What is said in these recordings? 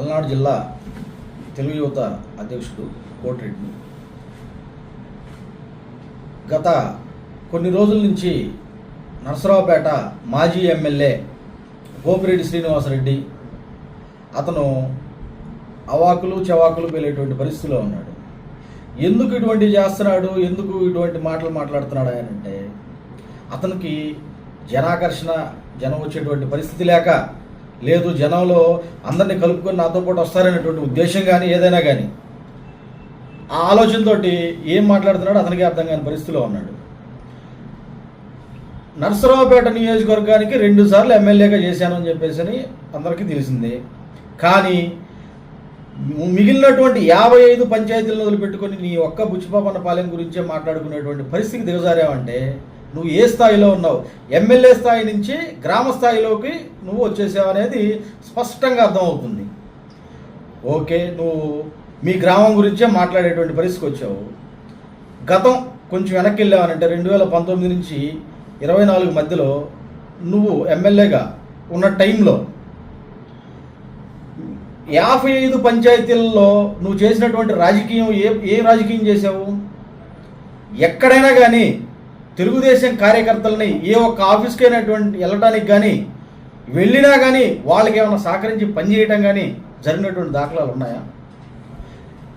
పల్నాడు జిల్లా తెలుగు యువత అధ్యక్షుడు కోటిరెడ్డి గత కొన్ని రోజుల నుంచి నరసరావుపేట మాజీ ఎమ్మెల్యే గోపిరెడ్డి శ్రీనివాసరెడ్డి అతను అవాకులు చవాకులు పేలేటువంటి పరిస్థితిలో ఉన్నాడు. ఎందుకు ఇటువంటి చేస్తున్నాడు? ఎందుకు ఇటువంటి మాటలు మాట్లాడుతున్నాడు ఆయన అంటే అతనికి జనాకర్షణ జనం వచ్చేటువంటి పరిస్థితి లేక లేదు జనంలో అందరినీ కలుపుకొని నాతో పాటు వస్తారనేటువంటి ఉద్దేశం కానీ ఏదైనా కానీ ఆ ఆలోచనతోటి ఏం మాట్లాడుతున్నాడో అతనికి అర్థం కాని పరిస్థితిలో ఉన్నాడు. నరసరావుపేట నియోజకవర్గానికి రెండుసార్లు ఎమ్మెల్యేగా చేశాను అని చెప్పేసి అని అందరికీ తెలిసిందే. కానీ మిగిలినటువంటి యాభై ఐదు పంచాయతీలను వదిలిపెట్టుకొని నీ ఒక్క బుచ్చిపాపన్న పాలెం గురించే మాట్లాడుకునేటువంటి పరిస్థితికి దిగజారావంటే నువ్వు ఏ స్థాయిలో ఉన్నావు? ఎమ్మెల్యే స్థాయి నుంచి గ్రామ స్థాయిలోకి నువ్వు వచ్చేసావు అనేది స్పష్టంగా అర్థమవుతుంది. ఓకే నువ్వు మీ గ్రామం గురించే మాట్లాడేటువంటి పరిస్థితికి వచ్చావు. గతం కొంచెం వెనక్కి వెళ్ళావనంటే రెండు వేల పంతొమ్మిది నుంచి ఇరవై నాలుగు మధ్యలో నువ్వు ఎమ్మెల్యేగా ఉన్న టైంలో యాభై ఐదు పంచాయతీలలో నువ్వు చేసినటువంటి రాజకీయం ఏ ఏ రాజకీయం చేసావు ఎక్కడైనా కానీ తెలుగుదేశం కార్యకర్తలని ఏ ఒక్క ఆఫీస్కి అయినటువంటి వెళ్ళటానికి కానీ వెళ్ళినా కానీ వాళ్ళకి ఏమైనా సహకరించి పనిచేయటం కానీ జరిగినటువంటి దాఖలాలు ఉన్నాయా?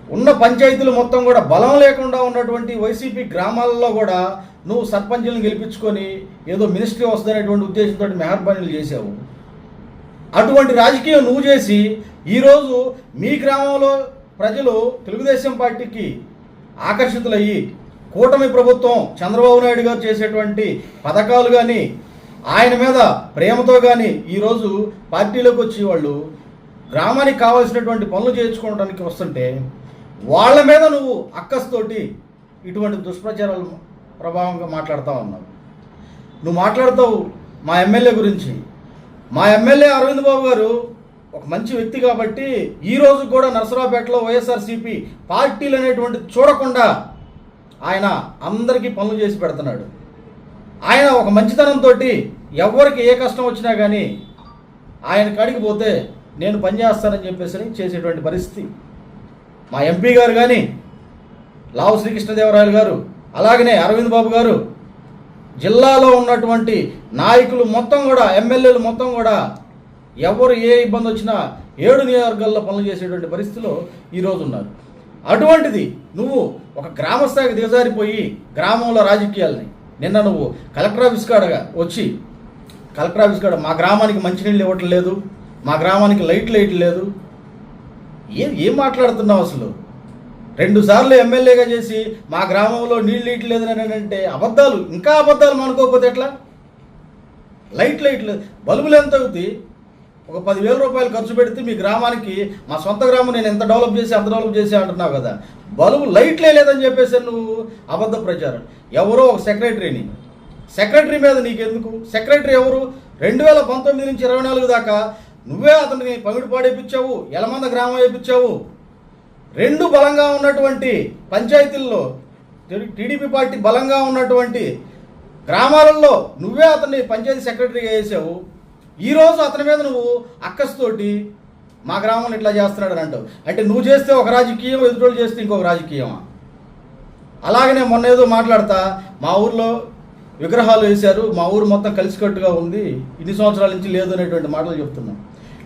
ఉన్న పంచాయతీలు మొత్తం కూడా బలం లేకుండా ఉన్నటువంటి వైసీపీ గ్రామాలలో కూడా నువ్వు సర్పంచులను గెలిపించుకొని ఏదో మినిస్ట్రీ వస్తుందనేటువంటి ఉద్దేశంతో మెహర్బానీలు చేసావు అటువంటి రాజకీయం నువ్వు చేసి ఈరోజు మీ గ్రామంలో ప్రజలు తెలుగుదేశం పార్టీకి ఆకర్షితులయ్యి కూటమి ప్రభుత్వం చంద్రబాబు నాయుడు గారు చేసేటువంటి పథకాలు కానీ ఆయన మీద ప్రేమతో కానీ ఈరోజు పార్టీలోకి వచ్చి వాళ్ళు గ్రామానికి కావాల్సినటువంటి పనులు చేయించుకోవడానికి వస్తుంటే వాళ్ళ మీద నువ్వు అక్కస్తోటి ఇటువంటి దుష్ప్రచారాలు ప్రభావంగా మాట్లాడుతూ ఉన్నావు. నువ్వు మాట్లాడతావు మా ఎమ్మెల్యే గురించి. మా ఎమ్మెల్యే అరవింద్ బాబు గారు ఒక మంచి వ్యక్తి కాబట్టి ఈ రోజు కూడా నరసరావుపేటలో వైఎస్ఆర్సీపీ పార్టీలు అనేటువంటి చూడకుండా ఆయన అందరికీ పనులు చేసి పెడుతున్నాడు. ఆయన ఒక మంచితనంతో ఎవరికి ఏ కష్టం వచ్చినా కానీ ఆయన కాడికి పోతే నేను పనిచేస్తానని చెప్పేసి చేసేటువంటి పరిస్థితి. మా ఎంపీ గారు కానీ లావు శ్రీకృష్ణదేవరాయలు గారు అలాగనే అరవింద్ బాబు గారు జిల్లాలో ఉన్నటువంటి నాయకులు మొత్తం కూడా ఎమ్మెల్యేలు మొత్తం కూడా ఎవరు ఏ ఇబ్బంది వచ్చినా ఏడు నియోజకవర్గాల్లో పనులు చేసేటువంటి పరిస్థితిలో ఈరోజు ఉన్నారు. అటువంటిది నువ్వు ఒక గ్రామ స్థాయికి దిగజారిపోయి గ్రామంలో రాజకీయాలని. నిన్న నువ్వు కలెక్టర్ ఆఫీస్ కాడగా వచ్చి కలెక్టర్ ఆఫీస్ కాడ మా గ్రామానికి మంచినీళ్ళు ఇవ్వటం లేదు మా గ్రామానికి లైట్ లైట్ లేదు. ఏం ఏం మాట్లాడుతున్నావు అసలు? రెండు సార్లు ఎమ్మెల్యేగా చేసి మా గ్రామంలో నీళ్ళు నీటి లేదని అంటే అబద్ధాలు ఇంకా అబద్ధాలు అనుకోకపోతే ఎట్లా? లైట్ లైట్ లేదు. బల్బులు ఎంత అవుతాయి? ఒక పదివేల రూపాయలు ఖర్చు పెడితే మీ గ్రామానికి మా సొంత గ్రామం నేను ఎంత డెవలప్ చేసి అంత డెవలప్ చేసి అంటున్నావు కదా. బలుబు లైట్లే లేదని చెప్పేసి నువ్వు అబద్ధ ప్రచారం. ఎవరో ఒక సెక్రటరీని సెక్రటరీ మీద నీకెందుకు? సెక్రటరీ ఎవరు? రెండు వేల పంతొమ్మిది నుంచి ఇరవై నాలుగు దాకా నువ్వే అతనికి పమిడి పాడేపించావు ఎలమంద గ్రామం వేయించావు రెండు బలంగా ఉన్నటువంటి పంచాయతీల్లో టీడీపీ పార్టీ బలంగా ఉన్నటువంటి గ్రామాలలో నువ్వే అతన్ని పంచాయతీ సెక్రటరీగా వేసావు ఈరోజు అతని మీద నువ్వు అక్కస్తోటి మా గ్రామంలో ఇట్లా చేస్తున్నాడు అని అంటావు. అంటే నువ్వు చేస్తే ఒక రాజకీయం ఎదుటోళ్ళు చేస్తే ఇంకొక రాజకీయమా? అలాగనే మొన్న ఏదో మాట్లాడతా మా ఊర్లో విగ్రహాలు వేశారు మా ఊరు మొత్తం కలిసికట్టుగా ఉంది ఇన్ని సంవత్సరాల నుంచి లేదు అనేటువంటి మాటలు చెప్తున్నావు.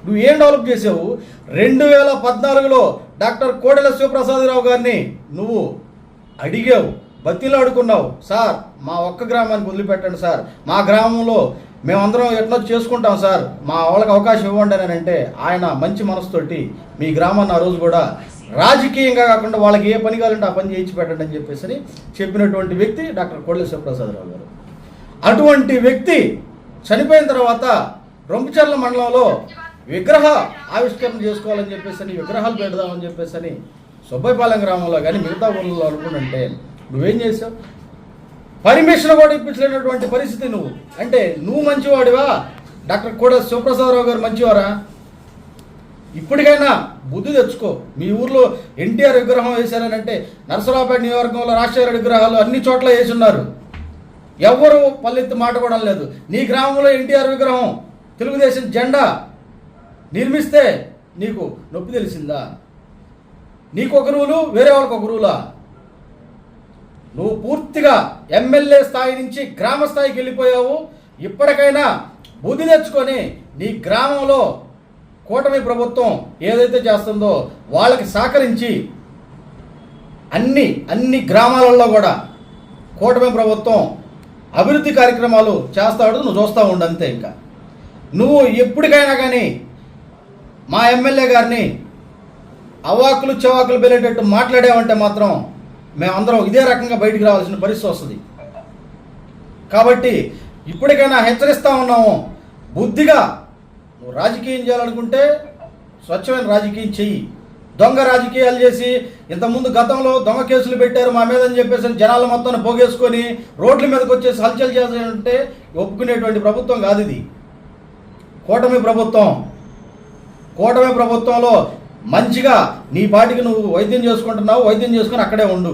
నువ్వు ఏం డెవలప్ చేసావు? రెండు వేల పద్నాలుగులో డాక్టర్ కోడెల శివప్రసాదరావు గారిని నువ్వు అడిగావు బతిలాడుకున్నావు. సార్ మా ఒక్క గ్రామానికి వదిలిపెట్టండి సార్. మా గ్రామంలో మేమందరం ఎట్లా చేసుకుంటాం సార్? మా వాళ్ళకి అవకాశం ఇవ్వండి అని అంటే ఆయన మంచి మనసుతోటి మీ గ్రామాన్ని ఆ రోజు కూడా రాజకీయంగా కాకుండా వాళ్ళకి ఏ పని కావాలంటే ఆ పని చేయించి పెట్టండి అని చెప్పేసి అని చెప్పినటువంటి వ్యక్తి డాక్టర్ కోడెల ప్రసాదరావు గారు. అటువంటి వ్యక్తి చనిపోయిన తర్వాత రొంపచర్ల మండలంలో విగ్రహ ఆవిష్కరణ చేసుకోవాలని చెప్పేసి అని విగ్రహాలు పెడదామని చెప్పేసి అని సుబ్బైపాలెం గ్రామంలో కానీ మిగతా ఊళ్ళలో అనుకుంటుంటే నువ్వేం చేసావు? పర్మిషన్ కూడా ఇప్పించలేనటువంటి పరిస్థితి నువ్వు. అంటే నువ్వు మంచివాడివా? డాక్టర్ కూడా శివప్రసాదరావు గారు మంచివారా? ఇప్పటికైనా బుద్ధి తెచ్చుకో. మీ ఊర్లో ఎన్టీఆర్ విగ్రహం వేశారని అంటే నరసరావుపేట నియోజకవర్గంలో రాజశేఖర విగ్రహాలు అన్ని చోట్ల వేసి ఉన్నారు ఎవ్వరు పల్లెత్తి మాట్లాడడం లేదు నీ గ్రామంలో ఎన్టీఆర్ విగ్రహం తెలుగుదేశం జెండా నిర్మిస్తే నీకు నొప్పి తెలిసిందా? నీకు ఒక రూలు వేరే వాళ్ళకి ఒక రూలా? నువ్వు పూర్తిగా ఎమ్మెల్యే స్థాయి నుంచి గ్రామ స్థాయికి వెళ్ళిపోయావు. ఇప్పటికైనా బుద్ధి తెచ్చుకొని నీ గ్రామంలో కూటమి ప్రభుత్వం ఏదైతే చేస్తుందో వాళ్ళకి సహకరించి అన్ని అన్ని గ్రామాలలో కూడా కూటమి ప్రభుత్వం అభివృద్ధి కార్యక్రమాలు చేస్తాడు నువ్వు చూస్తూ ఉండంతే ఇంకా. నువ్వు ఎప్పటికైనా కానీ మా ఎమ్మెల్యే గారిని అవాకులు చెవాకులు పెళ్ళేటట్టు మాట్లాడేవంటే మాత్రం మేమందరం ఇదే రకంగా బయటికి రావాల్సిన పరిస్థితి వస్తుంది. కాబట్టి ఇప్పటికైనా హెచ్చరిస్తా ఉన్నాము. బుద్ధిగా నువ్వు రాజకీయం చేయాలనుకుంటే స్వచ్ఛమైన రాజకీయం చెయ్యి. దొంగ రాజకీయాలు చేసి ఇంతకుముందు గతంలో దొంగ కేసులు పెట్టారు మా మీద అని చెప్పేసి జనాల మొత్తాన్ని పోగేసుకొని రోడ్ల మీదకి వచ్చేసి హల్చల్ చేయాలంటే ఒప్పుకునేటువంటి ప్రభుత్వం కాదు ఇది. కూటమి ప్రభుత్వం. కూటమి ప్రభుత్వంలో మంచిగా నీ పాటికి నువ్వు వైద్యం చేసుకుంటున్నావు వైద్యం చేసుకుని అక్కడే ఉండు.